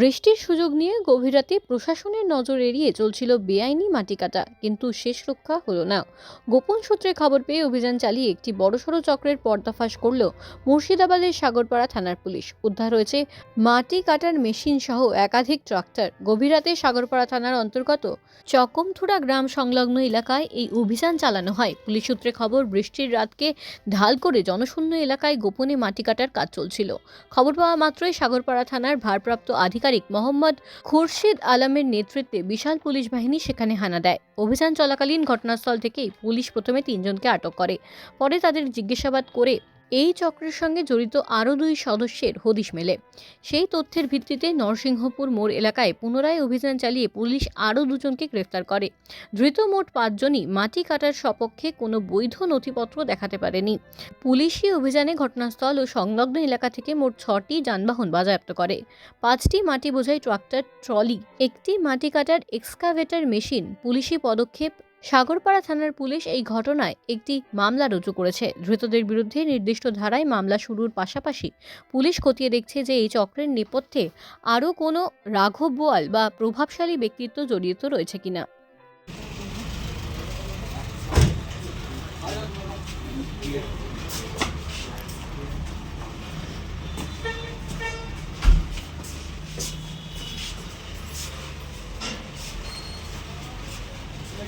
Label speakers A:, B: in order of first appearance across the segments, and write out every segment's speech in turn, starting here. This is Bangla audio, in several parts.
A: বৃষ্টির সুযোগ নিয়ে গভীর রাতে প্রশাসনের নজর এড়িয়ে চলছিল বেআইনি মাটি কাটা, কিন্তু শেষ রক্ষা হলো না। গোপন সূত্রে খবর পেয়ে অভিযান চালিয়ে একটি বড়সড় চক্রের পর্দাফাশ করল মুর্শিদাবাদের সাগরপাড়া থানার পুলিশ। উদ্ধার হয়েছে মাটি কাটার মেশিন সহ একাধিক ট্রাক্টর। গভীর রাতে সাগরপাড়া থানার অন্তর্গত চকমথুরা গ্রাম সংলগ্ন এলাকায় এই অভিযান চালানো হয়। পুলিশ সূত্রে খবর, বৃষ্টির রাতকে ঢাল করে জনশূন্য এলাকায় গোপনে মাটি কাটার কাজ চলছিল। খবর পাওয়া মাত্রই সাগরপাড়া থানার ভারপ্রাপ্ত আধিকারিক মোহাম্মদ খুরশিদ আলমের নেতৃত্বে বিশাল পুলিশ বাহিনী সেখানে হানা দেয়। অভিযান চলাকালীন ঘটনাস্থল থেকেই পুলিশ প্রথমে তিনজনকে আটক করে। পরে তাদের জিজ্ঞাসাবাদ করে এই চক্রের সঙ্গে জড়িত আরও দুই সদস্যের হদিশ মেলে। সেই তথ্যের ভিত্তিতে নরসিংহপুর মোড় এলাকায় পুনরায় অভিযান চালিয়ে পুলিশ আরও দুজনকে গ্রেফতার করে। ধৃত মোট পাঁচজনই মাটি কাটার সপক্ষে কোনো বৈধ নথিপত্র দেখাতে পারেনি। পুলিশি অভিযানে ঘটনাস্থল ও সংলগ্ন এলাকা থেকে মোট ছটি যানবাহন বাজেয়াপ্ত করে। পাঁচটি মাটি বোঝাই ট্রাক্টর, ট্রলি, একটি মাটি কাটার এক্সকাভেটার মেশিন পুলিশি পদক্ষেপ সাগরপাড়া থানার পুলিশ এই ঘটনায় একটি মামলা রুজু করেছে। ধৃতদের বিরুদ্ধে নির্দিষ্ট ধারায় মামলা শুরুর পাশাপাশি পুলিশ খতিয়ে দেখছে যে এই চক্রের নেপথ্যে আরও কোনো রাঘব বোয়াল বা প্রভাবশালী ব্যক্তিত্ব জড়িত রয়েছে কিনা।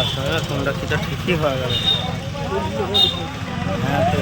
B: আসবে না তোমরা কিছুটা ঠিকই হয়ে গেল। হ্যাঁ তো